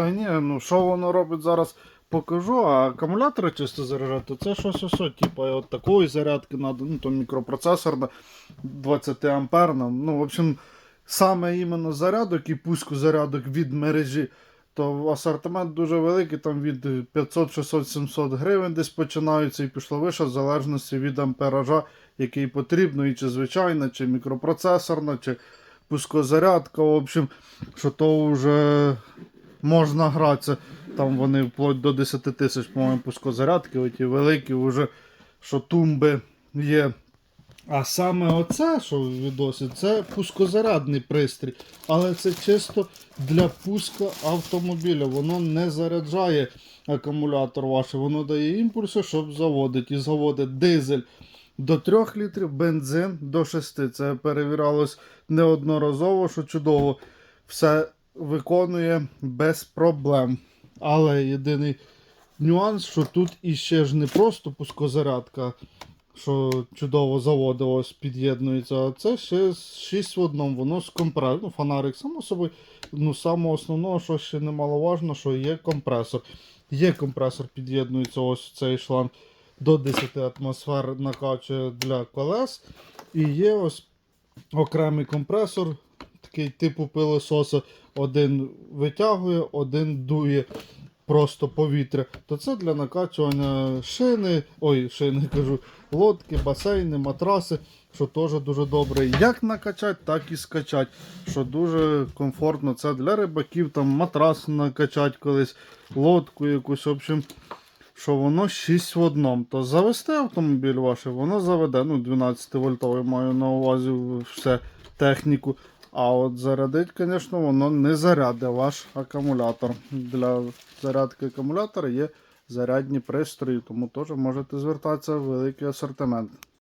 Ні, ну що воно робить зараз покажу, а акумулятори чисто заряджати, це щось ось, типу, от такої зарядки надо, ну то мікропроцесорна 20 амперна. Ну, в общем, саме іменно зарядок і пуску зарядок від мережі, то асортимент дуже великий, там від 500, 600, 700 гривень десь починаються і пішло вище, в залежності від ампеража, який потрібно, і чи звичайна, чи мікропроцесорна, чи пускозарядка. В общем, що то вже можна гратися. Там вони вплоть до 10 тисяч, по-моєму, пускозарядки, оті великі, вже, що тумби є. А саме оце, що в відосі, це пускозарядний пристрій. Але це чисто для пуска автомобіля. Воно не заряджає акумулятор ваш, воно дає імпульси, щоб заводити. І заводить дизель до 3 літрів, бензин до 6. Це перевірялось неодноразово, що чудово. Все виконує без проблем. Але єдиний нюанс, що тут іще ж не просто пускозарядка, що чудово заводилось, під'єднується, а це ще 6 в одному, воно з компресором. Ну, фонарик, само собою, ну, саме основного, що ще немаловажно, що є компресор. Є компресор, під'єднується ось цей шланг до 10 атмосфер накачує для колес. І є ось окремий компресор, такий типу пилососа. Один витягує, один дує просто повітря. То це для накачування шини, ой, шини кажу, лодки, басейни, матраси, що теж дуже добре. Як накачати, так і скачати. Що дуже комфортно. Це для рибаків, там матрас накачати колись, лодку якусь. В общем, що воно 6 в одному. То завести автомобіль ваш, воно заведе. Ну, 12 вольтовий маю на увазі все техніку. А от зарядить, звісно, воно не заряде ваш акумулятор. Для зарядки акумулятора є зарядні пристрої, тому теж можете звертатися в великий асортимент.